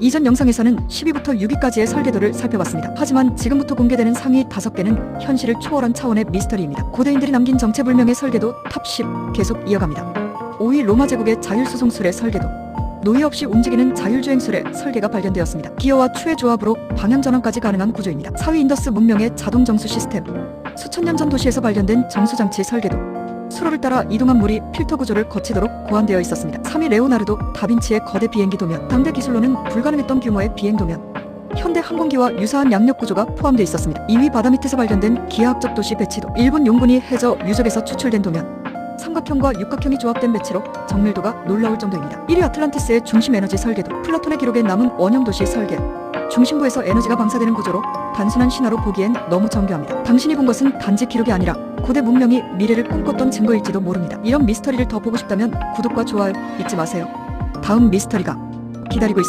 이전 영상에서는 10위부터 6위까지의 설계도를 살펴봤습니다. 하지만 지금부터 공개되는 상위 5개는 현실을 초월한 차원의 미스터리입니다. 고대인들이 남긴 정체불명의 설계도 탑10 계속 이어갑니다. 5위 로마 제국의 자율수송술의 설계도 노예 없이 움직이는 자율주행술의 설계가 발견되었습니다. 기어와 추의 조합으로 방향 전환까지 가능한 구조입니다. 4위 인더스 문명의 자동 정수 시스템 수천 년 전 도시에서 발견된 정수장치 설계도 수로를 따라 이동한 물이 필터 구조를 거치도록 고안되어 있었습니다. 3위 레오나르도 다빈치의 거대 비행기 도면 당대 기술로는 불가능했던 규모의 비행 도면 현대 항공기와 유사한 양력 구조가 포함되어 있었습니다. 2위 바다 밑에서 발견된 기하학적 도시 배치도 일본 용군이 해저 유적에서 추출된 도면 삼각형과 육각형이 조합된 배치로 정밀도가 놀라울 정도입니다. 1위 아틀란티스의 중심 에너지 설계도 플라톤의 기록에 남은 원형 도시 설계 중심부에서 에너지가 방사되는 구조로 단순한 신화로 보기엔 너무 정교합니다. 당신이 본 것은 단지 기록이 아니라 고대 문명이 미래를 꿈꿨던 증거일지도 모릅니다. 이런 미스터리를 더 보고 싶다면 구독과 좋아요 잊지 마세요. 다음 미스터리가 기다리고 있습니다.